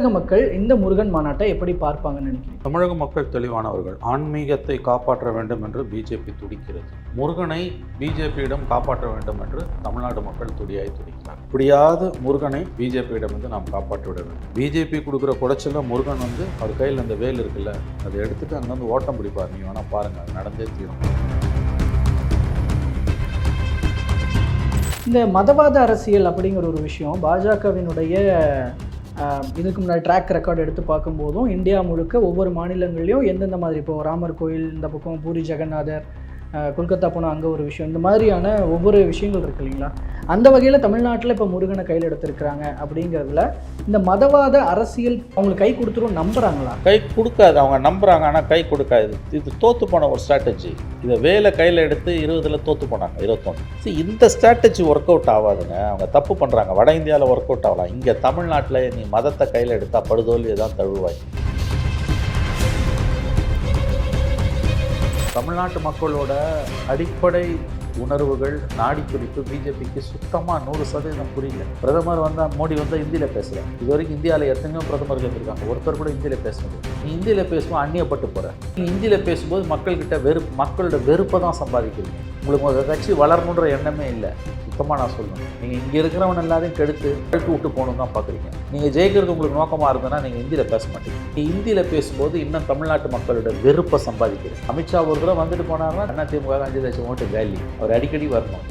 தமிழக மக்கள் இந்த முருகன் மாநாட்டை எப்படி பார்ப்பாங்கன்னு நினைக்கிறீங்க? தமிழக மக்கள் தெளிவானவர்கள் ஆன்மீகத்தை காப்பாற்ற வேண்டும் என்று பிஜேபி துடிக்கிறது. முருகனை பிஜேபியிடம் காப்பாற்ற வேண்டும் என்று தமிழ்நாடு மக்கள் துடியாய் துடிக்கிறார் இப்படியாவது முருகனை பிஜேபியிடம் வந்து நாம் காப்பாற்ற விட வேண்டும். பிஜேபி கொடுக்குற குடைச்சல முருகன் வந்து அவர் கையில் அந்த வேல் இருக்குல்ல அதை எடுத்துட்டு அங்கேருந்து ஓட்டம் பிடிப்பார். நீ வேணா பாருங்க அது நடந்தே தீரும். இந்த மதவாத அரசியல் அப்படிங்கிற ஒரு விஷயம் பாஜகவினுடைய இதுக்கு முன்னாடி ட்ராக் ரெக்கார்டு எடுத்து பார்க்கும்போதும் இந்தியா முழுக்க ஒவ்வொரு மாநிலங்கள்லையும் எந்தெந்த மாதிரி இப்போ ராமர் கோயில் இந்த பக்கம் பூரி ஜெகநாதர் கொல்கத்தா போனால் அங்கே ஒரு விஷயம். இந்த மாதிரியான ஒவ்வொரு விஷயங்கள் இருக்கு இல்லைங்களா? அந்த வகையில் தமிழ்நாட்டில் இப்போ முருகனை கையில் எடுத்திருக்கிறாங்க அப்படிங்கிறதுல இந்த மதவாத அரசியல் அவங்களுக்கு கை கொடுத்துரும் நம்புகிறாங்களா கை கொடுக்காது அவங்க நம்புகிறாங்க ஆனால் கை கொடுக்காது. இது தோற்று போன ஒரு ஸ்ட்ராட்டஜி இதை வேலை கையில் எடுத்து இருபதில் தோற்று போனாங்க இருபத்தொன்று சரி இந்த ஸ்ட்ராட்டஜி ஒர்க் அவுட் ஆகாதுங்க. அவங்க தப்பு பண்ணுறாங்க வட இந்தியாவில் ஒர்க் அவுட் ஆகலாம். இங்கே தமிழ்நாட்டில் நீ மதத்தை கையில் எடுத்தால் படுதோல்வியை தான் தழுவாய் தமிழ்நாட்டு மக்களோட அடிப்படை உணர்வுகள் நாடி குறிப்பு பிஜேபிக்கு சுத்தமாக நூறு சதவீதம் புரியல. பிரதமர் வந்தால் மோடி வந்தால் ஹிந்தியில் பேசுகிறேன் இது வரைக்கும் இந்தியாவில் எத்தனையோ பிரதமர்கள் இருந்திருக்காங்க. ஒருத்தர் கூட ஹிந்தியில் பேச நீ ஹிந்தியில் பேசும்போது அந்நியப்பட்டு போகிற நீ ஹிந்தியில் பேசும்போது மக்கள்கிட்ட வெறுப்பு மக்களோட வெறுப்பை தான் சம்பாதிக்கிறீங்க. உங்களுக்கு உங்கள் கட்சி வளரணுன்ற எண்ணமே இல்லை. சுத்தமாக நான் சொல்லுவேன் நீங்கள் இங்கே இருக்கிறவன் எல்லாரையும் கெடுத்து கழுத்து விட்டு போகணும் தான் பார்க்குறீங்க நீங்கள் ஜெயிக்கிறது உங்களுக்கு நோக்கமாக இருந்ததுன்னா நீங்கள் ஹிந்தியில் பேச மாட்டீங்க. நீ ஹிந்தியில் பேசும்போது இன்னும் தமிழ்நாட்டு மக்களோட வெறுப்பை சம்பாதிக்கிறேன் அமித்ஷா ஒரு தடவை வந்துட்டு போனார்னா அண்ணா திமுக அஞ்சு லட்சம் ஓட்டு வேல்யூ அவர் அடிக்கடி வரணும்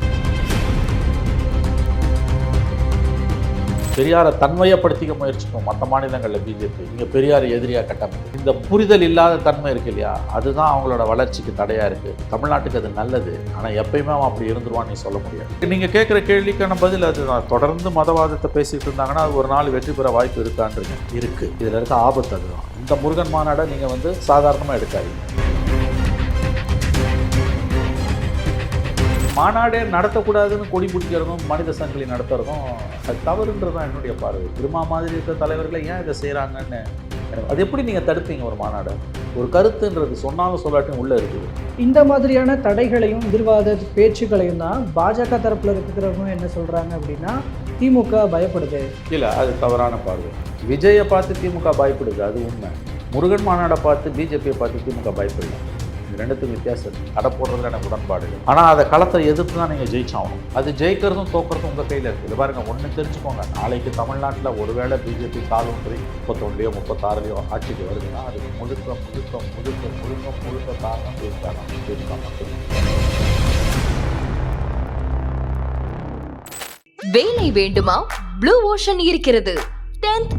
பெரியாரை தன்மையப்படுத்திக்க முயற்சிக்கும் மற்ற மாநிலங்களில் பிஜேபி இங்கே பெரியார் எதிரியாக கட்டமைப்பு இந்த புரிதல் இல்லாத தன்மை இருக்கு இல்லையா? அதுதான் அவங்களோட வளர்ச்சிக்கு தடையாக இருக்குது தமிழ்நாட்டுக்கு அது நல்லது. ஆனால் எப்பயுமே அவன் அப்படி இருந்துருவான்னு நீ சொல்ல முடியாது. நீங்கள் கேட்குற கேள்விக்கான பதில் அதுதான். தொடர்ந்து மதவாதத்தை பேசிகிட்டு இருந்தாங்கன்னா அது ஒரு நாள் வெற்றி பெற வாய்ப்பு இருக்கான்றீங்க. இருக்குது இதில் இருக்க ஆபத்து அதுதான். இந்த முருகன் மாநாடை நீங்கள் வந்து சாதாரணமாக எடுக்காதீங்க. மாநாடே நடத்தக்கூடாதுன்னு கொடி பிடிக்கிறதும் மனித சங்கிலி நடத்துறதும் அது தவறுன்றது தான் என்னுடைய பார்வை. திருமா மாதிரி இருக்கிற தலைவர்களை ஏன் இதை செய்கிறாங்கன்னு அது எப்படி நீங்கள் தடுப்பீங்க ஒரு மாநாடு? ஒரு கருத்துன்றது சொன்னாலும் சொல்லாட்டும் உள்ளே இருக்குது. இந்த மாதிரியான தடைகளையும் எதிர்வாத பேச்சுக்களையும் தான் பாஜக தரப்பில் இருக்கிறவங்க என்ன சொல்கிறாங்க அப்படின்னா திமுக பயப்படுது. இல்லை அது தவறான பார்வை. விஜயை பார்த்து திமுக பயப்படுது அது உண்மை. முருகன் மாநாடை பார்த்து பிஜேபியை பார்த்து திமுக பயப்படல இது ரெண்டுத்துக்கும் வித்தியாசம். கடை போடுறதுல எனக்கு உடன்பாடு ஆனால் அதை களத்தை எதிர்த்து தான் நீங்கள் ஜெயிச்சாகணும். அது ஜெயிக்கிறதும் தோக்கிறதும் உங்கள் கையில் இருக்குது இது பாருங்க ஒன்று தெரிஞ்சுக்கோங்க. நாளைக்கு தமிழ்நாட்டில் ஒருவேளை பிஜேபி காலூன்றி முப்பத்தொன்னுலையோ முப்பத்தாறுலையோ ஆட்சிக்கு வருதுன்னா அதுக்கு முழுக்க முழுக்க முழுக்க முழுக்க முழுக்க காரணம் இருக்காங்க தான். வேலை வேண்டுமா? ப்ளூ ஓஷன் இருக்கிறது. 10th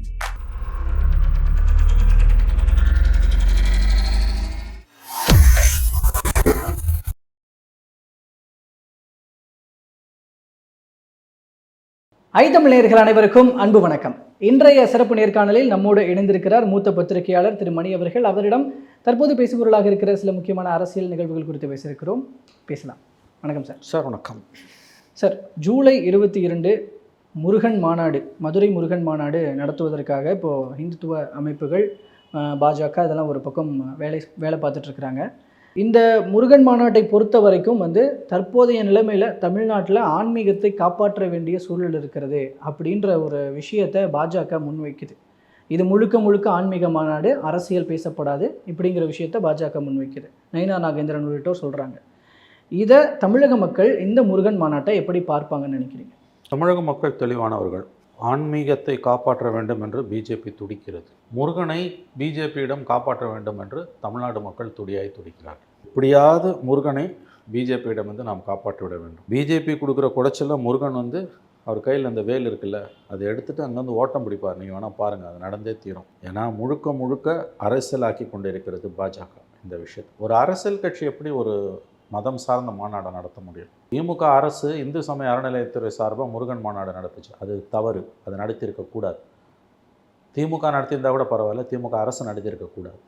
ஐத்தமிழர்கள் அனைவருக்கும் அன்பு வணக்கம். இன்றைய சிறப்பு நேர்காணலில் நம்மோடு இணைந்திருக்கிறார் மூத்த பத்திரிகையாளர் திரு மணி அவர்கள். அவரிடம் தற்போது பேசுபொருளாக இருக்கிற சில முக்கியமான அரசியல் நிகழ்வுகள் குறித்து பேசியிருக்கிறோம். பேசலாம். வணக்கம் சார். சார் வணக்கம். சார் ஜூலை இருபத்தி இரண்டு முருகன் மாநாடு மதுரை முருகன் மாநாடு நடத்துவதற்காக இப்போது இந்துத்துவ அமைப்புகள் பாஜக இதெல்லாம் ஒரு பக்கம் வேலை வேலை பார்த்துட்டு இருக்கிறாங்க. இந்த முருகன் மாநாட்டை பொறுத்த வரைக்கும் வந்து தற்போதைய நிலைமையில் தமிழ்நாட்டில் ஆன்மீகத்தை காப்பாற்ற வேண்டிய சூழல் இருக்கிறது அப்படின்ற ஒரு விஷயத்தை பாஜக முன்வைக்குது. இது முழுக்க முழுக்க ஆன்மீக மாநாடு அரசியல் பேசப்படாது இப்படிங்கிற விஷயத்தை பாஜக முன்வைக்குது. நயினா நாகேந்திரன் உள்ளிட்டோர் சொல்கிறாங்க இதை தமிழக மக்கள் இந்த முருகன் மாநாட்டை எப்படி பார்ப்பாங்கன்னு நினைக்கிறீங்க? தமிழக மக்கள் தெளிவானவர்கள் ஆன்மீகத்தை காப்பாற்ற வேண்டும் என்று பிஜேபி துடிக்கிறது. முருகனை பிஜேபியிடம் காப்பாற்ற வேண்டும் என்று தமிழ்நாடு மக்கள் துடியாய் துடிக்கிறார்கள். இப்படியாவது முருகனை பிஜேபியிடம் வந்து நாம் காப்பாற்றி விட வேண்டும். பிஜேபி கொடுக்குற குடைச்சல முருகன் வந்து அவர் கையில் அந்த வேல் இருக்குல்ல அதை எடுத்துட்டு அங்கேருந்து ஓட்டம் பிடிப்பார். நீங்கள் வேணால் பாருங்கள் அது நடந்தே தீரும். ஏன்னா முழுக்க முழுக்க அரசியலாக்கி கொண்டு இருக்கிறது பாஜக இந்த விஷயத்தை. ஒரு அரசியல் கட்சி எப்படி ஒரு மதம் சார்ந்த மாநாடை நடத்த முடியும்? திமுக அரசு இந்து சமய அறநிலையத்துறை சார்பாக முருகன் மாநாடு நடத்துச்சு. அது தவறு. அது நடத்தியிருக்க கூடாது. திமுக நடத்தியிருந்தா கூட பரவாயில்ல திமுக அரசு நடத்தியிருக்கக்கூடாது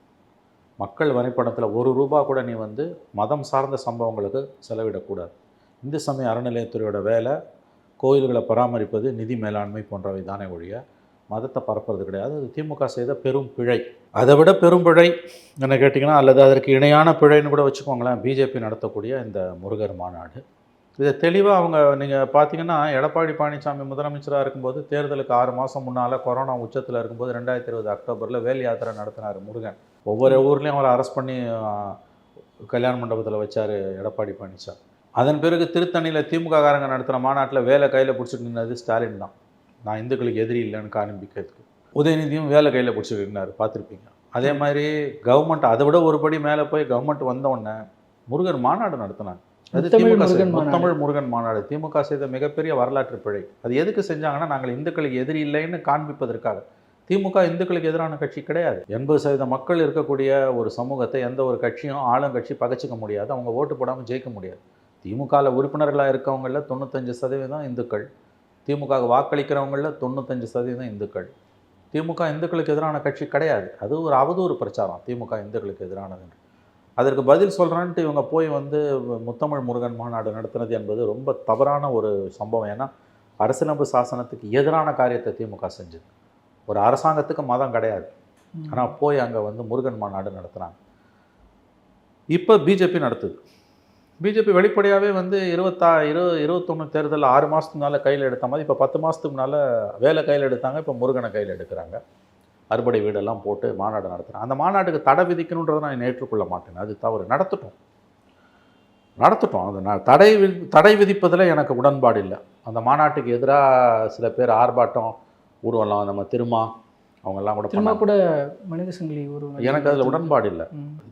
மக்கள் வரைபடத்தில் ஒரு ரூபா கூட நீ வந்து மதம் சார்ந்த சம்பவங்களுக்கு செலவிடக்கூடாது இந்து சமய அறநிலையத்துறையோட வேலை கோயில்களை பராமரிப்பது நிதி மேலாண்மை போன்றவை தானே ஒழிய மதத்தை பரப்புறது கிடையாது. அது திமுக செய்த பெரும் பிழை. அதை விட பெரும் பிழை என்ன கேட்டிங்கன்னா அல்லது அதற்கு இணையான பிழைன்னு கூட வச்சுக்கோங்களேன் பிஜேபி நடத்தக்கூடிய இந்த முருகர் மாநாடு. இதை தெளிவாக அவங்க நீங்கள் பார்த்தீங்கன்னா எடப்பாடி பழனிசாமி முதலமைச்சராக இருக்கும்போது தேர்தலுக்கு ஆறு மாதம் முன்னால் கொரோனா உச்சத்தில் இருக்கும்போது ரெண்டாயிரத்தி இருபது அக்டோபரில் வேல் யாத்திரை நடத்தினார் முருகன். ஒவ்வொரு ஊர்லேயும் அவரை அரெஸ்ட் பண்ணி கல்யாண மண்டபத்தில் வச்சார் எடப்பாடி பழனிசாமி. அதன் பிறகு திருத்தணியில் திமுக காரங்க நடத்துகிற மாநாட்டில் வேலை கையில் பிடிச்சிட்டு நின்னது ஸ்டாலின் தான். நான் இந்துக்களுக்கு எதிரி இல்லைன்னு காண்பிக்கிறதுக்கு உதயநிதியும் வேலை கையில் பிடிச்சிட்டு நின்னார் பார்த்துருப்பீங்க அதே மாதிரி கவர்மெண்ட் அதை விட ஒரு படி மேலே போய் கவர்மெண்ட் வந்த உடனே முருகர் மாநாடு நடத்தினாங்க திமுக முருகன் மாநாடு. திமுக செய்த மிகப்பெரிய வரலாற்று பிழை. அது எதுக்கு செஞ்சாங்கன்னா நாங்கள் இந்துக்களுக்கு எதிரி இல்லைன்னு காண்பிப்பதற்காக. திமுக இந்துக்களுக்கு எதிரான கட்சி கிடையாது. எண்பது சதவீத மக்கள் இருக்கக்கூடிய ஒரு சமூகத்தை எந்த ஒரு கட்சியும் ஆளுங்கட்சி பகச்சிக்க முடியாது. அவங்க ஓட்டு போடாமல் ஜெயிக்க முடியாது. திமுகவில் உறுப்பினர்களாக இருக்கவங்களில் தொண்ணூத்தஞ்சு சதவீதம் இந்துக்கள். திமுக வாக்களிக்கிறவங்களில் தொண்ணூத்தஞ்சு சதவீதம் இந்துக்கள். திமுக இந்துக்களுக்கு எதிரான கட்சி கிடையாது. அது ஒரு அவதூறு பிரச்சாரம். திமுக இந்துக்களுக்கு எதிரானது. அதற்கு பதில் சொல்கிறேன்ட்டு இவங்க போய் வந்து முத்தமிழ் முருகன் மாநாடு நடத்தினது என்பது ரொம்ப தவறான ஒரு சம்பவம். ஏன்னா அரசியலமைப்பு சாசனத்துக்கு எதிரான காரியத்தை திமுக செஞ்சது. ஒரு அரசாங்கத்துக்கு மதம் கிடையாது. ஆனால் போய் அங்கே வந்து முருகன் மாநாடு நடத்துனாங்க. இப்போ பிஜேபி நடத்துது. பிஜேபி வெளிப்படையாகவே வந்து இருபத்தா இரு இருபத்தொன்று தேர்தல் ஆறு மாதத்துக்கு முன்னால் கையில் எடுத்த மாதிரி இப்போ பத்து மாதத்துக்கு முன்னால் வேலை கையில் எடுத்தாங்க இப்போ முருகனை கையில் எடுக்கிறாங்க. அறுபடை வீடெல்லாம் போட்டு மாநாடு நடத்துகிறாங்க அந்த மாநாட்டுக்கு தடை விதிக்கணுன்றதை நான் ஏற்றுக்கொள்ள மாட்டேன். அது தவறு. நடத்தட்டும். நடத்தட்டும். அது நான் தடை வி தடை விதிப்பதில் எனக்கு உடன்பாடு இல்லை. அந்த மாநாட்டுக்கு எதிராக சில பேர் ஆர்ப்பாட்டம் ஊர்வலம் நம்ம திருமா அவங்கெல்லாம் கூட திரும்ப. கூட மனித சங்கிலி ஒரு எனக்கு அதில் உடன்பாடு இல்லை.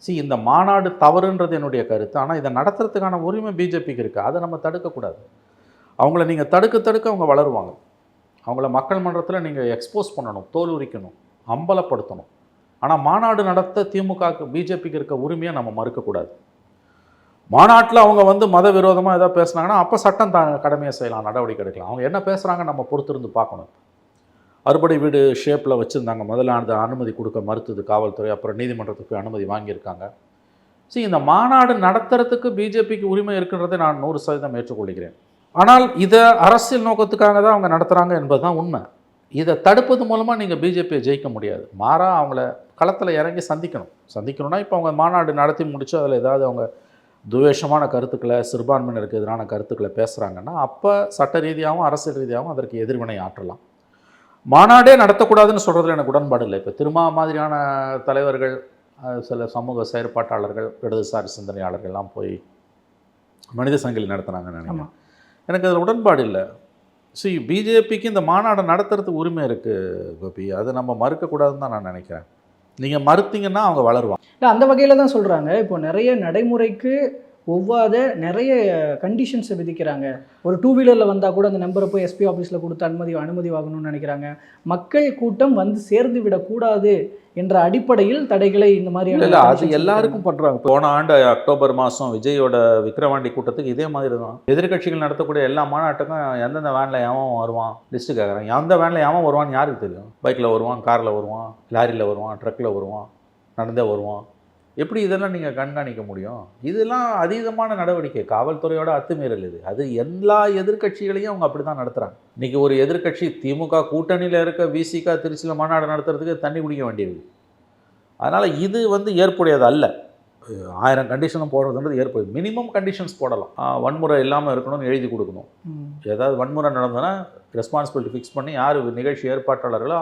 சி இந்த மாநாடு தவறுன்றது என்னுடைய கருத்து. ஆனால் இதை நடத்துறதுக்கான உரிமை பிஜேபிக்கு இருக்குது. அதை நம்ம தடுக்கக்கூடாது. அவங்கள நீங்கள் தடுக்க தடுக்க அவங்க வளருவாங்க. அவங்கள மக்கள் மன்றத்தில் நீங்கள் எக்ஸ்போஸ் பண்ணணும். தோல் உரிக்கணும். அம்பலப்படுத்தணும். ஆனால் மாநாடு நடத்த திமுகவுக்கு பிஜேபிக்கு இருக்க உரிமையை நம்ம மறுக்கக்கூடாது. மாநாட்டில் அவங்க வந்து மத விரோதமாக ஏதாவது பேசுனாங்கன்னா அப்போ சட்டம் தான் கடமையை செய்யலாம் நடவடிக்கை எடுக்கலாம். அவங்க என்ன பேசுகிறாங்க நம்ம பொறுத்திருந்து பார்க்கணும். அறுபடை வீடு ஷேப்பில் வச்சுருந்தாங்க. முதல்ல அந்த அனுமதி கொடுக்க மறுத்தது காவல்துறை அப்புறம் நீதிமன்றத்துக்கு போய் அனுமதி வாங்கியிருக்காங்க. சரி இந்த மாநாடு நடத்துறதுக்கு பிஜேபிக்கு உரிமை இருக்குன்றதை நான் நூறு சதவீதம் ஏற்றுக்கொள்கிறேன். ஆனால் இதை அரசியல் நோக்கத்துக்காக தான் அவங்க நடத்துகிறாங்க என்பது தான் உண்மை. இதை தடுப்பது மூலமாக நீங்கள் பிஜேபியை ஜெயிக்க முடியாது. மாறா அவங்கள களத்தில் இறங்கி சந்திக்கணும். சந்திக்கணும்னா இப்போ அவங்க மாநாடு நடத்தி முடிச்சு அதில் ஏதாவது அவங்க துவேஷமான கருத்துக்களை சிறுபான்மையினருக்கு எதிரான கருத்துக்களை பேசுகிறாங்கன்னா அப்போ சட்ட ரீதியாகவும் அரசியல் ரீதியாகவும் அதற்கு எதிர்வினை ஆற்றலாம். மாநாடே நடத்தக்கூடாதுன்னு சொல்கிறதுல எனக்கு உடன்பாடு இல்லை. இப்போ திருமா மாதிரியான தலைவர்கள் சில சமூக செயற்பாட்டாளர்கள் இடதுசாரி சிந்தனையாளர்கள்லாம் போய் மனித சங்கிலி நடத்துனாங்கன்னு நினைக்கிறேன். எனக்கு அதில் உடன்பாடு இல்லை. சி பிஜேபிக்கு இந்த மாநாடு நடத்துறதுக்கு உரிமை இருக்குது கோபி. அதை நம்ம மறுக்கக்கூடாதுன்னு தான் நான் நினைக்கிறேன். நீங்கள் மறுத்தீங்கன்னா அவங்க வளருவாங்க. இல்லை அந்த வகையில் தான் சொல்கிறாங்க இப்போ நிறைய நடைமுறைக்கு ஒவ்வாத நிறைய கண்டிஷன்ஸை விதிக்கிறாங்க. ஒரு டூ வீலரில் வந்தால் கூட அந்த நம்பரை போய் எஸ்பி ஆஃபீஸில் கொடுத்து அனுமதி அனுமதி வாங்கணும்னு நினைக்கிறாங்க. மக்கள் கூட்டம் வந்து சேர்ந்து விடக்கூடாது என்ற அடிப்படையில் தடைகளை இந்த மாதிரியான இல்லை அது எல்லாருக்கும் பண்ணுறாங்க போன ஆண்டு அக்டோபர் மாதம் விஜயோட விக்ரவாண்டி கூட்டத்துக்கு இதே மாதிரி தான். எதிர்க்கட்சிகள் நடத்தக்கூடிய எல்லா மாநாட்டுக்கும் எந்தெந்த வேனில் எவன் வருவான்? லிஸ்ட்டு கேட்குறாங்க எந்த வேனில் எவன் வருவான்னு யாருக்கு தெரியும்? பைக்கில் வருவான் காரில் வருவான் லாரியில் வருவான் ட்ரக்கில் வருவான் நடந்தே வருவான். எப்படி இதெல்லாம் நீங்கள் கண்காணிக்க முடியும்? இதெல்லாம் அதீதமான நடவடிக்கை. காவல்துறையோட அத்துமீறல் இது. அது எல்லா எதிர்க்கட்சிகளையும் அவங்க அப்படி தான் நடத்துகிறாங்க இன்றைக்கி ஒரு எதிர்க்கட்சி திமுக கூட்டணியில் இருக்க விசிகா திருச்சியில் மாநாடு நடத்துறதுக்கு தண்ணி குடிக்க வேண்டியது. அதனால் இது வந்து ஏற்புடையது அல்ல. ஆயிரம் கண்டிஷனும் போடுறதுன்றது ஏற்புடையது. மினிமம் கண்டிஷன்ஸ் போடலாம். வன்முறை இல்லாமல் இருக்கணும்னு எழுதி கொடுக்கணும். ஏதாவது வன்முறை நடந்ததுன்னா ரெஸ்பான்சிபிலிட்டி ஃபிக்ஸ் பண்ணி யார் நிகழ்ச்சி ஏற்பாட்டாளர்களோ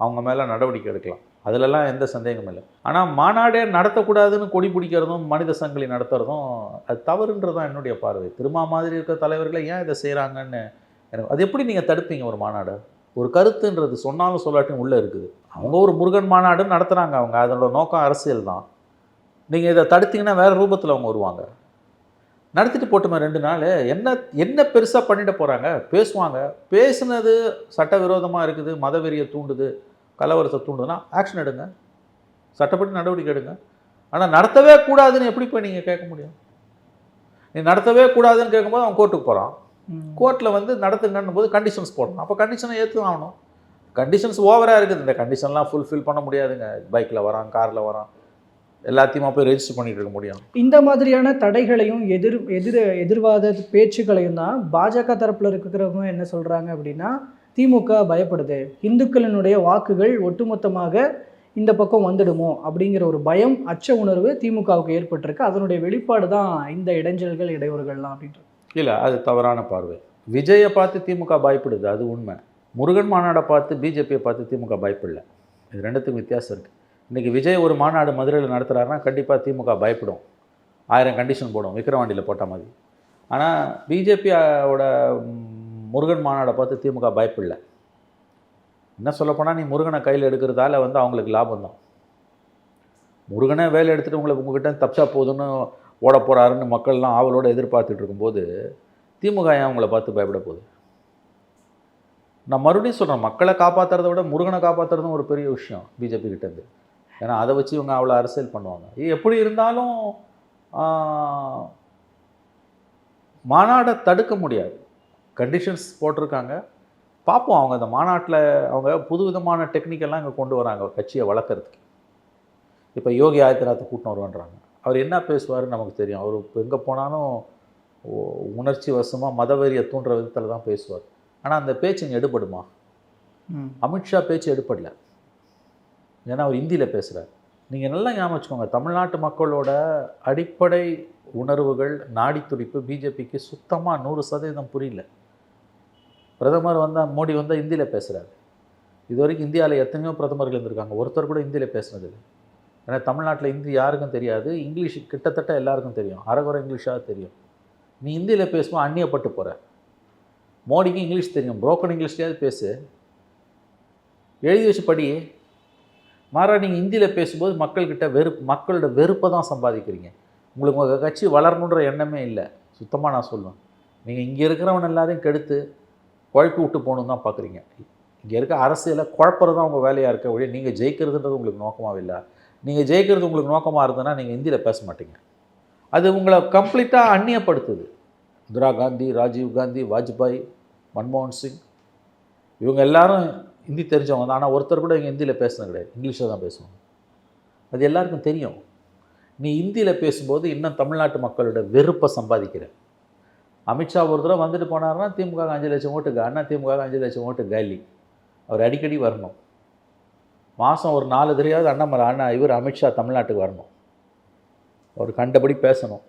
அவங்க மேலே நடவடிக்கை எடுக்கலாம். அதிலெல்லாம் எந்த சந்தேகமும் இல்லை. ஆனால் மாநாடே நடத்தக்கூடாதுன்னு கொடி பிடிக்கிறதும் மனித சங்கிலி நடத்துறதும் அது தவறுன்றது தான் என்னுடைய பார்வை. திருமா மாதிரி இருக்கிற தலைவர்களை ஏன் இதை செய்கிறாங்கன்னு எனக்கு அது எப்படி நீங்கள் தடுப்பீங்க ஒரு மாநாடு? ஒரு கருத்துன்றது சொன்னாலும் சொல்லாட்டியும் உள்ளே இருக்குது. அவங்க ஒரு முருகன் மாநாடுன்னு நடத்துகிறாங்க அவங்க. அதனோட நோக்கம் அரசியல் தான். நீங்கள் இதை தடுத்தீங்கன்னா வேறு ரூபத்தில் அவங்க வருவாங்க. நடத்திட்டு போட்டுமே ரெண்டு நாள். என்ன என்ன பெருசாக பண்ணிட போகிறாங்க பேசுவாங்க. பேசுனது சட்டவிரோதமாக இருக்குது மதவெறியை தூண்டுது. கலவரத்தை தூண்டுதுன்னா ஆக்ஷன் எடுங்க. சட்டப்படி நடவடிக்கை எடுங்க. ஆனால் நடத்தவே கூடாதுன்னு எப்படி போய் நீங்கள் கேட்க முடியும்? நீ நடத்தவே கூடாதுன்னு கேட்கும்போது அவன் கோர்ட்டுக்கு போகிறான். கோர்ட்டில் வந்து நடத்துங்கன்னும் போது கண்டிஷன்ஸ் போடணும். அப்போ கண்டிஷனை ஏற்று ஆகணும். கண்டிஷன்ஸ் ஓவராக இருக்குது. இந்த கண்டிஷன்லாம் ஃபுல்ஃபில் பண்ண முடியாதுங்க. பைக்கில் வரான் காரில் வரான். எல்லாத்தையுமா போய் ரெஜிஸ்டர் பண்ணிட்டு இருக்க முடியும். இந்த மாதிரியான தடைகளையும் எதிர் எதிர் எதிர்வாத பேச்சுக்களையும் தான் பாஜக தரப்புல இருக்கிறவங்க என்ன சொல்றாங்க அப்படின்னா திமுக பயப்படுது. இந்துக்களினுடைய வாக்குகள் ஒட்டுமொத்தமாக இந்த பக்கம் வந்துடுமோ அப்படிங்கிற ஒரு பயம் அச்ச உணர்வு திமுகவுக்கு ஏற்பட்டிருக்கு. அதனுடைய வெளிப்பாடு தான் இந்த இடைஞ்சல்கள் இடையூறுகள்லாம் அப்படின்றது. இல்லை அது தவறான பார்வை. விஜயை பார்த்து திமுக பயப்படுது அது உண்மை. முருகன் மாநாடை பார்த்து பிஜேபியை பார்த்து திமுக பயப்படல. இது ரெண்டுத்துக்கும் வித்தியாசம் இருக்குது இன்றைக்கி விஜய் ஒரு மாநாடு மதுரையில் நடத்துகிறாருன்னா கண்டிப்பாக திமுக பயப்படும். ஆயிரம் கண்டிஷன் போடும். விக்கிரவாண்டியில் போட்ட மாதிரி. ஆனால் பிஜேபியோட முருகன் மாநாடை பார்த்து திமுக பயப்படல என்ன சொல்லப்போனால் நீ முருகனை கையில் எடுக்கிறதால வந்து அவங்களுக்கு லாபம் தான். முருகனே வேலை எடுத்துகிட்டு உங்களை உங்ககிட்ட தப்சா போதுன்னு ஓட போகிறாருன்னு மக்கள்லாம் ஆவலோடு எதிர்பார்த்துட்டு இருக்கும்போது திமுக ஏன் அவங்கள பார்த்து பயப்பட போகுது? நான் மறுபடியும் சொல்கிறேன் மக்களை காப்பாற்றுறத விட முருகனை காப்பாற்றுறதும் ஒரு பெரிய விஷயம் பிஜேபி கிட்டேருந்து ஏன்னா அதை வச்சு இவங்க அவ்வளோ அரசியல் பண்ணுவாங்க. எப்படி இருந்தாலும் மாநாடை தடுக்க முடியாது. கண்டிஷன்ஸ் போட்டிருக்காங்க. பார்ப்போம் அவங்க அந்த மாநாட்டில் அவங்க புது விதமான டெக்னிக்கெல்லாம் இங்கே கொண்டு வராங்க கட்சியை வளர்க்குறதுக்கு. இப்போ யோகி ஆதித்யநாத்தை கூட்டம் வருவான்றாங்க. அவர் என்ன பேசுவாருன்னு நமக்கு தெரியும். அவர் இப்போ எங்கே போனாலும் உணர்ச்சி வசமாக மதவெறியை தூண்டுற விதத்தில் தான் பேசுவார். ஆனால் அந்த பேச்சு இங்கே எடுபடுமா. அமித்ஷா பேச்சு எடுப்படல ஏன்னா அவர் ஹிந்தியில் பேசுகிறார் நீங்கள் நல்லா ஞாபகம் வச்சுக்கோங்க. தமிழ்நாட்டு மக்களோட அடிப்படை உணர்வுகள் நாடி துடிப்பு பிஜேபிக்கு சுத்தமாக நூறு சதவீதம் புரியல. பிரதமர் வந்தால் மோடி வந்தால் ஹிந்தியில் பேசுகிறார் இது வரைக்கும் இந்தியாவில் எத்தனையோ பிரதமர்கள் இருந்திருக்காங்க. ஒருத்தர் கூட ஹிந்தியில் பேசுனது ஏன்னா தமிழ்நாட்டில் ஹிந்தி யாருக்கும் தெரியாது. இங்கிலீஷ் கிட்டத்தட்ட எல்லாருக்கும் தெரியும். அரைகுறை இங்கிலீஷாக தெரியும். நீ ஹிந்தியில் பேசும்போது அந்நியப்பட்டு போகிற மோடிக்கு இங்கிலீஷ் தெரியும். புரோக்கன் இங்கிலீஷ்லேயாவது பேசு. எழுதி வச்சு படி. மாறா நீங்கள் ஹிந்தியில் பேசும்போது மக்கள்கிட்ட வெறுப்பு மக்களோட வெறுப்பை தான் சம்பாதிக்கிறீங்க. உங்களுக்கு உங்கள் கட்சி வளரணுன்ற எண்ணமே இல்லை. சுத்தமாக நான் சொல்லுவேன் நீங்கள் இங்கே இருக்கிறவன் எல்லாரையும் கெடுத்து குழப்பி விட்டு போகணுன்னு தான் பார்க்குறீங்க. இங்கே இருக்க அரசியலை குழப்பறது தான் உங்கள் வேலையாக இருக்க ஒழிய நீங்கள் ஜெயிக்கிறதுன்றது உங்களுக்கு நோக்கமாக இல்லை. நீங்கள் ஜெயிக்கிறது உங்களுக்கு நோக்கமாக இருந்ததுன்னா நீங்கள் ஹிந்தியில் பேச மாட்டீங்க. அது உங்களை கம்ப்ளீட்டாக அந்நியப்படுத்துது. இந்திரா காந்தி ராஜீவ் காந்தி வாஜ்பாய் மன்மோகன் சிங். இவங்க எல்லாரும் ஹிந்தி தெரிஞ்சவங்க தான். ஆனால் ஒருத்தர் கூட இங்கே ஹிந்தியில் பேசினது கிடையாது. இங்கிலீஷில் தான் பேசுவாங்க. அது எல்லாருக்கும் தெரியும். நீ ஹிந்தியில் பேசும்போது இன்னும் தமிழ்நாட்டு மக்களோட வெறுப்பை சம்பாதிக்கிற. அமித்ஷா ஒரு தடவை வந்துட்டு போனாருன்னா திமுக அஞ்சு லட்சம் ஓட்டு அண்ணா திமுக அஞ்சு லட்சம் ஓட்டு காலி. அவர் அடிக்கடி வரணும். மாதம் ஒரு நாலு தெரியாவது அண்ணாமலை அண்ணா இவர் அமித்ஷா தமிழ்நாட்டுக்கு வரணும். அவர் கண்டபடி பேசணும்.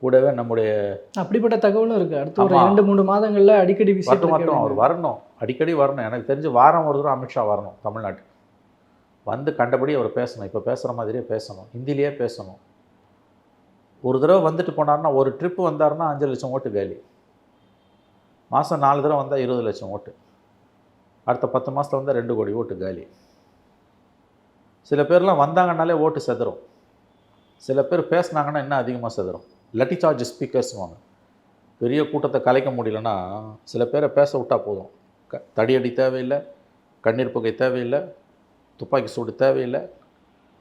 கூடவே நம்முடைய அப்படிப்பட்ட தகவலும் இருக்கு. அடுத்த ஒரு. ரெண்டு மூணு மாதங்கள்ல அடிக்கடி மட்டும் மட்டும் அவர் வரணும். அடிக்கடி வரணும். எனக்கு தெரிஞ்சு வாரம் ஒரு தடவை அமித்ஷா வரணும் தமிழ்நாட்டுக்கு. வந்து கண்டபடி அவர் பேசணும். இப்போ பேசுகிற மாதிரியே பேசணும். ஹிந்திலேயே பேசணும். ஒரு தடவை வந்துட்டு போனார்னா ஒரு ட்ரிப்பு வந்தாருன்னா அஞ்சு லட்சம் ஓட்டு வேலி மாதம் நாலு தடவை வந்தால் இருபது லட்சம் ஓட்டு. அடுத்த பத்து மாதத்தில் வந்தால் ரெண்டு கோடி ஓட்டு காலி சில பேர்லாம் வந்தாங்கன்னாலே ஓட்டு செதறும். சில பேர் பேசுனாங்கன்னா இன்னும் அதிகமாக செதறும். லட்டி சார்ஜ் ஸ்பீக்கர்ஸ்வாங்க பெரிய கூட்டத்தை கலைக்க முடியலன்னா சில பேரை பேச விட்டால் போதும். க தடியடி தேவையில்லை கண்ணீர் புகை தேவையில்லை துப்பாக்கி சூடு தேவையில்லை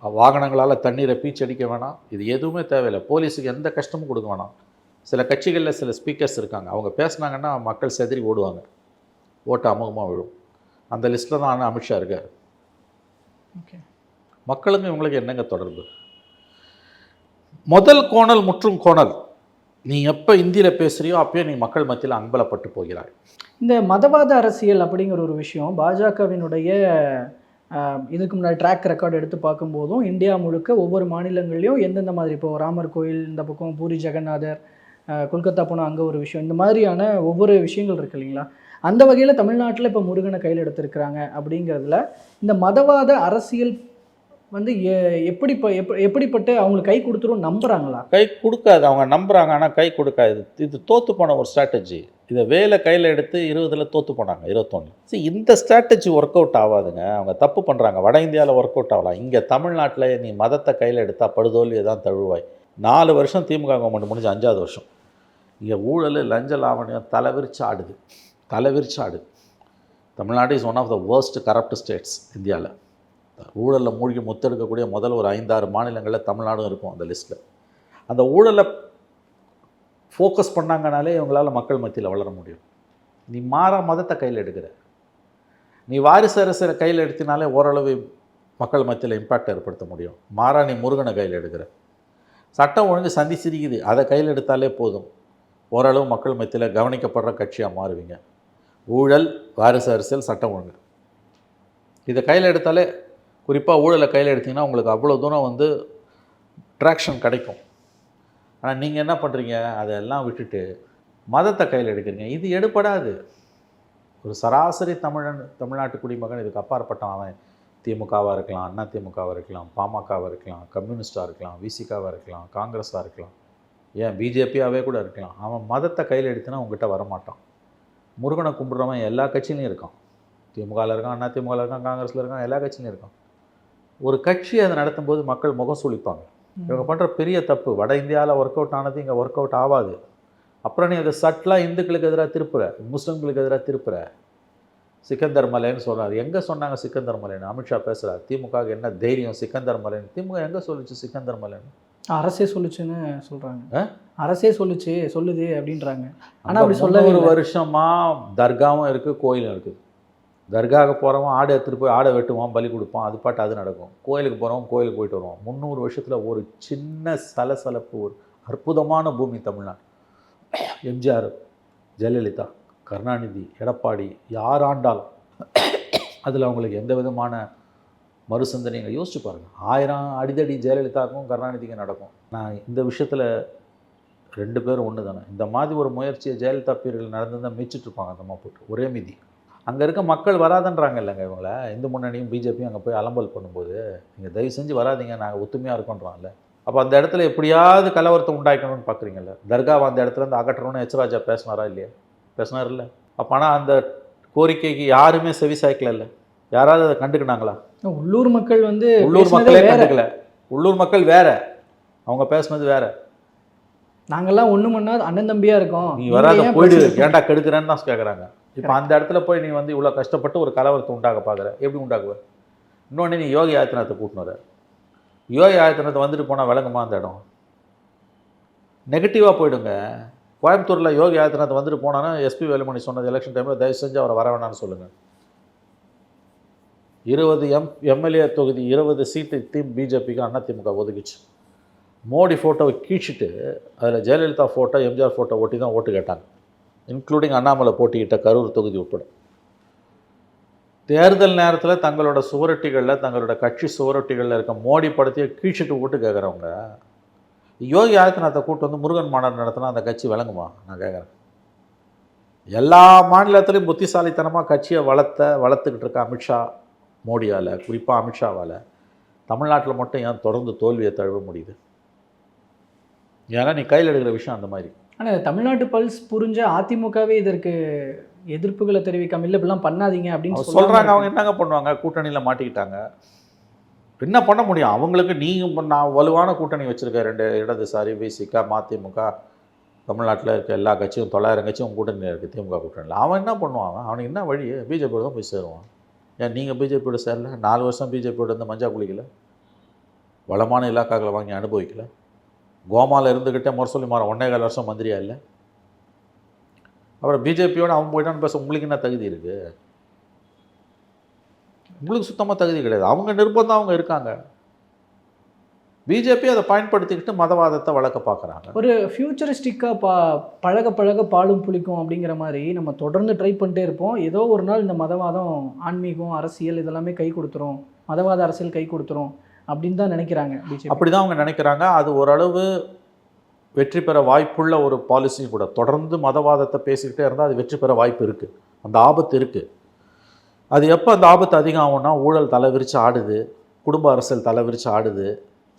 வாகனங்களால் தண்ணீரை பீச்சடிக்க வேணாம். இது எதுவுமே தேவையில்லை. போலீஸுக்கு எந்த கஷ்டமும் கொடுக்க வேணாம். சில கட்சிகளில் சில ஸ்பீக்கர்ஸ் இருக்காங்க. அவங்க பேசுனாங்கன்னா மக்கள் செதறி ஓடுவாங்க. ஓட்டு அமோகமாக விழும். அந்த லிஸ்ட்டில் தான் ஆனால் அமித்ஷா இருக்கார். ஓகே. மக்களுக்கும் இவங்களுக்கு என்னங்க தொடர்பு? முதல் கோணல் முற்றும் கோணல். நீ எப்போ இந்தியில் பேசுறியோ அப்பயே நீ மக்கள் மத்தியில் அம்பலப்பட்டு போகிறாய். இந்த மதவாத அரசியல் அப்படிங்கிற ஒரு விஷயம் பாஜகவினுடைய இதுக்கு முன்னாடி ட்ராக் ரெக்கார்டு எடுத்து பார்க்கும்போதும் இந்தியா முழுக்க ஒவ்வொரு மாநிலங்கள்லையும் எந்தெந்த மாதிரி இப்போ ராமர் கோயில் இந்த பக்கம் பூரி ஜெகநாதர் கொல்கத்தா போனால் அங்கே ஒரு விஷயம் இந்த மாதிரியான ஒவ்வொரு விஷயங்கள் இருக்கு இல்லைங்களா? அந்த வகையில் தமிழ்நாட்டில் இப்போ முருகனை கையில் எடுத்திருக்கிறாங்க அப்படிங்கிறதுல இந்த மதவாத அரசியல் வந்து எப்படி எப்ப எப்படிப்பட்ட அவங்களுக்கு கை கொடுத்துரும் நம்புறாங்களா? கை கொடுக்காது அவங்க நம்புறாங்க ஆனால் கை கொடுக்காது. இது தோத்து போன ஒரு ஸ்ட்ராட்டஜி இதை வேலை கையில் எடுத்து இருபதில் தோற்று போனாங்க இருபத்தொன்று சரி இந்த ஸ்ட்ராட்டஜி ஒர்க் அவுட் ஆகாதுங்க. அவங்க தப்பு பண்ணுறாங்க வட இந்தியாவில் ஒர்க் அவுட் ஆகலாம். இங்கே தமிழ்நாட்டில் நீ மதத்தை கையில் எடுத்தால் படுதோல்வியை தான் தழுவாய். நாலு வருஷம் திமுக கவர்மெண்ட் முடிஞ்சு அஞ்சாவது வருஷம். இங்கே ஊழல் லஞ்ச லாவணியம் தலைவிரிச்சு ஆடுது. தலைவிரிச்சு ஆடுது. Tamil Nadu is one of the worst corrupt states இந்தியாவில் ஊழலில் மூழ்கி முத்தெடுக்கக்கூடிய முதல் ஒரு ஐந்தாறு மாநிலங்களில் தமிழ்நாடும் இருக்கும் அந்த லிஸ்ட்டில் அந்த ஊழலை ஃபோக்கஸ் பண்ணாங்கனாலே இவங்களால் மக்கள் மத்தியில் வளர முடியும். நீ மாறா மதத்தை கையில் எடுக்கிற. நீ வாரிசு அரசரை கையில் எடுத்தினாலே ஓரளவு மக்கள் மத்தியில் இம்பேக்ட் ஏற்படுத்த முடியும். மாறா நீ முருகனை கையில் எடுக்கிற. சட்டம் ஒழுங்கு சந்தி சிரிக்குது. அதை கையில் எடுத்தாலே போதும். ஓரளவு மக்கள் மத்தியில் கவனிக்கப்படுற கட்சியாக மாறுவீங்க. ஊழல் வாரிசு அரசியல் சட்டம் ஒழுங்கு. இதை கையில் எடுத்தாலே குறிப்பாக ஊழலை கையில் எடுத்திங்கன்னா உங்களுக்கு அவ்வளோ தூரம் வந்து ட்ராக்ஷன் கிடைக்கும். ஆனால் நீங்கள் என்ன பண்ணுறீங்க அதெல்லாம் விட்டுட்டு மதத்தை கையில் எடுக்கிறீங்க. இது எடுபடாது. ஒரு சராசரி தமிழன் தமிழ்நாட்டு குடிமகன் இதுக்கு அப்பாற்பட்டவன் அவன். திமுகவாக இருக்கலாம் அண்ணா திமுகவாக இருக்கலாம் பாமகவாக இருக்கலாம் கம்யூனிஸ்டாக இருக்கலாம் விசிகாவாக இருக்கலாம் காங்கிரஸாக இருக்கலாம். ஏன்? பிஜேபியாகவே கூட இருக்கலாம். அவன் மதத்தை கையில் எடுத்துனா உங்ககிட்ட வரமாட்டான். முருகனை கும்பிட்றவன் எல்லா கட்சியிலையும் இருக்கான். திமுகவில் இருக்கான் அண்ணா திமுகவில் இருக்கான் காங்கிரஸில் இருக்கான் எல்லா கட்சியிலையும் இருக்கான். ஒரு கட்சி அதை நடத்தும்போது மக்கள் முகம் சுளிப்பாங்க. இவங்க பண்ணுற பெரிய தப்பு. வட இந்தியாவில் ஒர்க் அவுட் ஆனது இங்கே ஒர்க் அவுட் ஆகாது அப்புறம் நீ அதை சட்டலாக இந்துக்களுக்கு எதிராக திருப்புற முஸ்லிம்களுக்கு எதிராக திருப்புற? சிக்கந்தர் மலைன்னு சொல்கிறார் எங்கே சொன்னாங்க சிக்கந்தர் மலைன்னு? அமித்ஷா பேசுகிறார் திமுகவுக்கு என்ன தைரியம் சிக்கந்தர் மலைன்னு? திமுக எங்கே சொல்லுச்சு சிக்கந்தர் மலைன்னு? அரசே சொல்லுச்சுன்னு சொல்றாங்க. ஆ? அரசே சொல்லுச்சு சொல்லுது அப்படின்றாங்க. ஆனா அங்க அப்படி சொல்லவே முந்நூறு இல்லை. வருஷமா தர்காவும் இருக்குது கோயிலும் இருக்குது தர்காவுக்கு போகிறவன் ஆடை எடுத்துகிட்டு போய் ஆடை வெட்டுவான் பலி கொடுப்பான். அது பாட்டு அது நடக்கும். கோயிலுக்கு போகிறவன் கோயிலுக்கு போயிட்டு வருவான். முந்நூறு வருஷத்தில் ஒரு சின்ன சலசலப்பு ஒரு அற்புதமான பூமி தமிழ்நாடு. எம்ஜிஆர் ஜெயலலிதா கருணாநிதி எடப்பாடி யார் ஆண்டாலும் அதில் அவங்களுக்கு எந்த விதமான மறுசிந்தனைகளை யோசிச்சு பாருங்கள் ஆயிரம் அடிதடி ஜெயலலிதாவுக்கும் கருணாநிதிக்கும் நடக்கும். நான் இந்த விஷயத்தில் ரெண்டு பேரும் ஒன்று தானே இந்த மாதிரி ஒரு முயற்சியை ஜெயலலிதா பீரியடில் நடந்திருந்தால் மிச்சிட்டு இருப்பாங்க அந்த அம்மா போட்டு. ஒரே மிதி. அங்கே இருக்க மக்கள் வராதன்றாங்க இல்லைங்க இவங்கள. இந்து முன்னணியும் பிஜேபியும் அங்கே போய் அலம்பல் பண்ணும்போது நீங்கள் தயவு செஞ்சு வராதீங்க நாங்கள் ஒத்துமையாக இருக்கோன்றோம்ல அப்போ அந்த இடத்துல எப்படியாவது கலவரத்தை உண்டாக்கணும்னு பார்க்குறீங்கல்ல தர்காவை அந்த இடத்துல இருந்து அகற்றணும்னு எச்ராஜா பேசினாரா இல்லையா? பேசினார் இல்லை. அப்போ ஆனால் அந்த கோரிக்கைக்கு யாருமே செவி சாய்க்கல யாராவது அதை கண்டுக்கினாங்களா? உள்ளூர் மக்கள் வந்து உள்ளூர் மக்களே. கண்டுக்கல. உள்ளூர் மக்கள் வேற. அவங்க பேசுனது வேற. நாங்கெல்லாம் ஒண்ணு மண்ணா அண்ணன் தம்பியா இருக்கோம். நீ வராத போயிடு ஏன்டா கெடுக்கிறேன்னு தான் கேட்குறாங்க இப்போ அந்த இடத்துல போய் நீ வந்து இவ்வளோ கஷ்டப்பட்டு ஒரு கலவரத்தை உண்டாக்க பார்க்குற எப்படி உண்டாக்குவ? இன்னொன்று நீ யோகி ஆதித்யநாத்தை கூட்டினு யோகி ஆதித்யநாத் வந்துட்டு போனால் விளங்குமா அந்த இடம்? நெகட்டிவாக போயிடுங்க. கோயம்புத்தூரில் யோகி ஆதித்யநாத் வந்துட்டு போனான்னா எஸ்பி வேலுமணி சொன்னது எலெக்ஷன் டைமில் தயவு செஞ்சு அவரை வர வேணாம்னு சொல்லுங்கள் இருபது எம் எம்எல்ஏ தொகுதி இருபது சீட்டு தீம் பிஜேபிக்கு அண்ணா திமுக ஒதுக்கிச்சு. மோடி ஃபோட்டோவை கீழ்ச்சிட்டு அதில் ஜெயலலிதா ஃபோட்டோ எம்ஜிஆர் ஃபோட்டோ ஒட்டி தான் ஓட்டு கேட்டாங்க. இன்க்ளூடிங் அண்ணாமலை போட்டியிட்ட கரூர் தொகுதி உட்பட. தேர்தல் நேரத்தில் தங்களோட சுவரொட்டிகளில் தங்களோட கட்சி சுவரொட்டிகளில் இருக்க மோடி படத்தையே கீழ்ச்சிட்டு ஓட்டு கேட்குறவங்க யோகி ஆதித்யநாத்தை கூட்டு வந்து முருகன் மாநாடு நடத்தினா அந்த கட்சி விளங்குமா? நான் கேட்குறேன் எல்லா மாநிலத்திலையும் புத்திசாலித்தனமாக கட்சியை வளர்த்த வளர்த்துக்கிட்டு இருக்க அமித்ஷா மோடியால் குறிப்பாக அமித்ஷாவால் தமிழ்நாட்டில் மட்டும் ஏன் தொடர்ந்து தோல்வியை தழுவ முடியுது? ஏன்னா நீ கையில் எடுக்கிற விஷயம் அந்த மாதிரி. ஆனா தமிழ்நாட்டு பல்ஸ் புரிஞ்ச அதிமுகவே இதற்கு எதிர்ப்புகளை தெரிவிக்காம இல்ல இப்படிலாம் பண்ணாதீங்க அப்படின்னு சொல்கிறாங்க அவங்க. என்னங்க பண்ணுவாங்க? கூட்டணியில் மாட்டிக்கிட்டாங்க. என்ன பண்ண முடியும்? அவங்களுக்கு நீங்கள் நான் வலுவான கூட்டணி வச்சுருக்க ரெண்டு இடதுசாரி விசிக மதிமுக தமிழ்நாட்டில் இருக்க எல்லா கட்சியும் தொள்ளாயிரம் கட்சியும் கூட்டணியில் இருக்குது திமுக கூட்டணியில். அவன் என்ன பண்ணுவான்? அவனுக்கு என்ன வழி? பிஜேபியோட தான் போய் சேருவான். ஏன் நீங்கள் பிஜேபியோட சேரல? நாலு வருஷம் பிஜேபியோட இருந்து மஞ்சா குளிக்கல? வளமான இலாக்காக்களை வாங்கி அனுபவிக்கல? கோமாவில் இருந்துக்கிட்டே முரசொலி மாற ஒன்னே கால் வருஷம் மந்திரியா இல்லை? அப்புறம் பிஜேபியோட அவன் போயிட்டான்னு பேச உங்களுக்கு என்ன தகுதி இருக்குது உங்களுக்கு சுத்தமாக தகுதி கிடையாது. அவங்க நிர்பந்தம் அவங்க இருக்காங்க. பிஜேபி அதை பயன்படுத்திக்கிட்டு மதவாதத்தை வளர்க்க பார்க்குறாங்க. ஒரு ஃபியூச்சரிஸ்டிக்காக பா பழக பழக பாலும் புளிக்கும் அப்படிங்கிற மாதிரி நம்ம தொடர்ந்து ட்ரை பண்ணிட்டே இருப்போம். ஏதோ ஒரு நாள் இந்த மதவாதம் ஆன்மீகம் அரசியல் இதெல்லாமே கை கொடுத்துரும். மதவாத அரசியல் கை கொடுத்துரும். அப்படின்னு தான் நினைக்கிறாங்க பிஜேபி அப்படி தான் அவங்க நினைக்கிறாங்க. அது ஓரளவு வெற்றி பெற வாய்ப்புள்ள ஒரு பாலிசி கூட. தொடர்ந்து மதவாதத்தை பேசிக்கிட்டே இருந்தால் அது வெற்றி பெற வாய்ப்பு இருக்குது அந்த ஆபத்து இருக்குது அது எப்போ அந்த ஆபத்து அதிகம் ஆகும்னா ஊழல் தலைவிரிச்சு ஆடுது குடும்ப அரசியல் தலைவிரிச்சு ஆடுது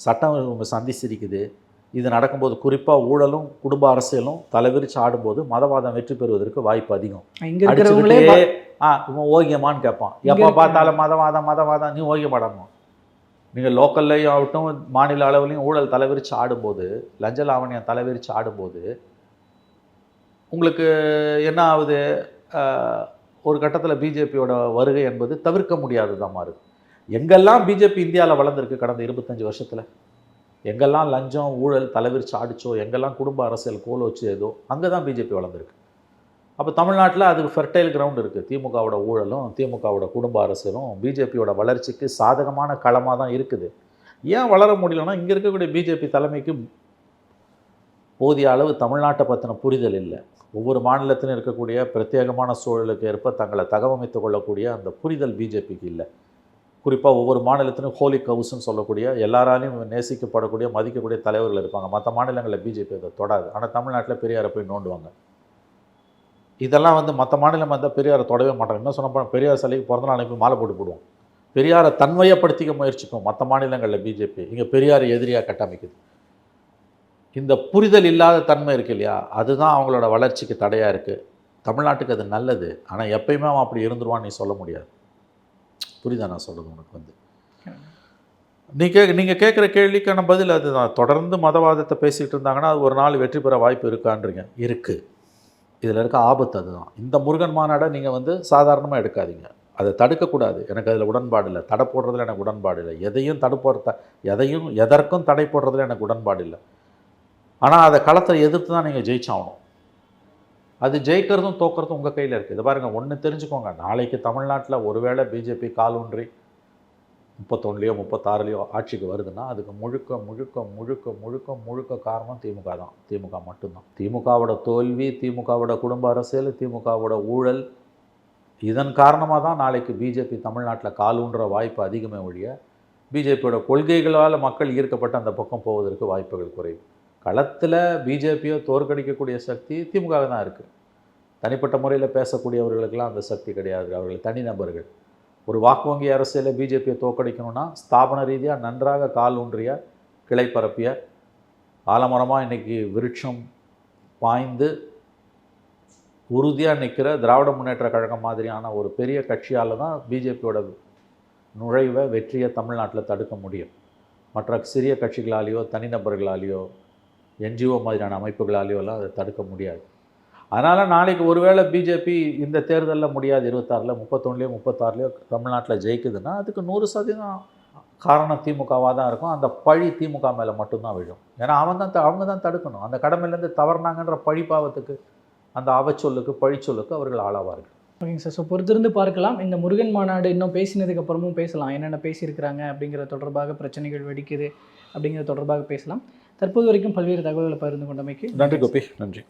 சட்டம் சந்தி சிரிக்குது இது நடக்கும்போது குறிப்பாக ஊழலும் குடும்ப அரசியலும் தலைவிரிச்சு ஆடும்போது மதவாதம் வெற்றி பெறுவதற்கு வாய்ப்பு அதிகம். அடிச்சுக்கிட்டே ஆ இவன் ஓகியமான்னு கேட்பான். எப்போ பார்த்தாலும் மதவாதம் மதவாதம் நீ ஓகியமாடணும் நீங்கள் லோக்கல்லையும் ஆகட்டும் மாநில அளவுலையும் ஊழல் தலைவிரிச்சு ஆடும்போது லஞ்ச லாவணியம் தலைவிரித்து ஆடும்போது உங்களுக்கு என்ன ஆகுது? ஒரு கட்டத்தில் பிஜேபியோட வருகை என்பது தவிர்க்க முடியாததாக மாறுது. எங்கெல்லாம் பிஜேபி இந்தியாவில் வளர்ந்துருக்கு கடந்த இருபத்தஞ்சு வருஷத்தில்? எங்கெல்லாம் லஞ்சம் ஊழல் தலைவிரிச்சு ஆடிச்சோ? எங்கெல்லாம் குடும்ப அரசியல் கோல் வச்சு ஏதோ? அங்கே தான் பிஜேபி வளர்ந்துருக்கு. அப்போ தமிழ்நாட்டில் அதுக்கு ஃபெர்டைல் கிரவுண்ட் இருக்குது திமுகவோட ஊழலும் திமுகவோட குடும்ப அரசியலும் பிஜேபியோட வளர்ச்சிக்கு சாதகமான களமாக தான் இருக்குது. ஏன் வளர முடியலன்னா இங்கே இருக்கக்கூடிய பிஜேபி தலைமைக்கு போதிய அளவு தமிழ்நாட்டை பற்றின புரிதல் இல்லை. ஒவ்வொரு மாநிலத்திலும் இருக்கக்கூடிய பிரத்யேகமான சூழலுக்கு ஏற்ப தங்களை தகவமைத்து கொள்ளக்கூடிய அந்த புரிதல் பிஜேபிக்கு இல்லை. குறிப்பாக ஒவ்வொரு மாநிலத்திலும் ஹோலி கவுஸ்ன்னு சொல்லக்கூடிய எல்லாராலையும் நேசிக்கப்படக்கூடிய மதிக்கக்கூடிய தலைவர்கள் இருப்பாங்க. மற்ற மாநிலங்களில் பிஜேபி அதை தொடாது. ஆனால் தமிழ்நாட்டில் பெரியாரை போய் நோண்டுவாங்க. இதெல்லாம் வந்து மற்ற மாநிலம் வந்தால் பெரியாரை தொடவே மாட்டாங்க. என்ன சொன்ன பெரியார் சிலைக்கு பிறந்த அனுப்பி மாலை போட்டு போடுவோம். பெரியாரை தன்மையப்படுத்திக்க முயற்சிக்கும் மற்ற மாநிலங்களில் பிஜேபி இங்கே பெரியாரை எதிரியாக கட்டமைக்குது. இந்த புரிதல் இல்லாத தன்மை இருக்கு இல்லையா? அதுதான் அவங்களோட வளர்ச்சிக்கு தடையாக இருக்குது தமிழ்நாட்டுக்கு அது நல்லது. ஆனால் எப்பயுமே அவன் அப்படி இருந்துருவான்னு நீ சொல்ல முடியாது. புரியுதா நான் சொல்கிறது உனக்கு வந்து? நீ கே நீங்கள் கேட்குற கேள்விக்கான பதில் அதுதான். தொடர்ந்து மதவாதத்தை பேசிகிட்டு இருந்தாங்கன்னா அது ஒரு நாள் வெற்றி பெற வாய்ப்பு இருக்கான்றீங்க. இருக்குது இதில் இருக்க ஆபத்து அதுதான். இந்த முருகன் மாநாடை நீங்கள் வந்து சாதாரணமாக எடுக்காதீங்க. அதை தடுக்கக்கூடாது. எனக்கு அதில் உடன்பாடு இல்லை. தடை போடுறதுல எனக்கு உடன்பாடு இல்லை. எதையும் தடை போடுற எதையும் எதற்கும் தடை போடுறதுல எனக்கு உடன்பாடு இல்லை. ஆனால் அதை களத்தை எதிர்த்து தான் நீங்கள் ஜெயிச்சாகணும். அது ஜெயிக்கிறதும் தோக்கிறதும் உங்கள் கையில் இருக்குது. இதை பாருங்கள். ஒன்று தெரிஞ்சுக்கோங்க. நாளைக்கு தமிழ்நாட்டில் ஒருவேளை பிஜேபி காலூன்றி முப்பத்தொன்னுலையோ முப்பத்தாறுலையோ ஆட்சிக்கு வருதுன்னா அதுக்கு முழுக்க முழுக்க முழுக்க முழுக்க முழுக்க காரணம் திமுக தான். திமுக மட்டும்தான். திமுகவோட தோல்வி திமுகவோட குடும்ப அரசியல் திமுகவோட ஊழல் இதன் காரணமாக தான் நாளைக்கு பிஜேபி தமிழ்நாட்டில் காலூன்ற வாய்ப்பு அதிகமே ஒழிய பிஜேபியோட கொள்கைகளால் மக்கள் ஈர்க்கப்பட்டு அந்த பக்கம் போவதற்கு வாய்ப்புகள் குறைவு. களத்தில் பிஜேபியை தோற்கடிக்கக்கூடிய சக்தி திமுக தான் இருக்குது தனிப்பட்ட முறையில் பேசக்கூடியவர்களுக்கெல்லாம் அந்த சக்தி கிடையாது. அவர்கள் தனிநபர்கள். ஒரு வாக்கு வங்கி பிஜேபியை தோற்கடிக்கணும்னா ஸ்தாபன ரீதியாக நன்றாக கால் ஊன்றிய கிளை பரப்பிய ஆலமரமாக இன்றைக்கி விருட்சம் பாய்ந்து உறுதியாக நிற்கிற திராவிட முன்னேற்ற கழகம் மாதிரியான ஒரு பெரிய கட்சியால் தான் பிஜேபியோட நுழைவை வெற்றியை தமிழ்நாட்டில் தடுக்க முடியும். மற்ற சிறிய கட்சிகளாலேயோ தனிநபர்களாலேயோ என்ஜிஓ மாதிரியான அமைப்புகளாலேயோலாம் அதை தடுக்க முடியாது. அதனால் நாளைக்கு ஒருவேளை பிஜேபி இந்த தேர்தலில் முடியாது இருபத்தாறில் முப்பத்தொன்னுலையோ முப்பத்தாறுலையோ தமிழ்நாட்டில் ஜெயிக்குதுன்னா அதுக்கு நூறு சதவீதம் காரணம் திமுகவாக தான் இருக்கும். அந்த பழி திமுக மேலே மட்டும்தான் விழும். ஏன்னா அவன் தான் த- அவங்க தான் தடுக்கணும். அந்த கடமையிலேருந்து தவறுனாங்கன்ற பழி பாவத்துக்கு அந்த அவச்சொல்லுக்கு பழிச்சொல்லுக்கு அவர்கள் ஆளாவார்கள். ஓகேங்க சார். ஸோ பொறுத்திருந்து பார்க்கலாம். இந்த முருகன் மாநாடு இன்னும் பேசினதுக்கு அப்புறமும் பேசலாம். என்னென்ன பேசியிருக்கிறாங்க அப்படிங்கிற தொடர்பாக பிரச்சனைகள் வெடிக்குது அப்படிங்கிற தொடர்பாக பேசலாம். தற்போது வரைக்கும் பல்வேறு தகவல்களை பகிர்ந்து கொண்டமைக்கு நன்றி கோபி. நன்றி.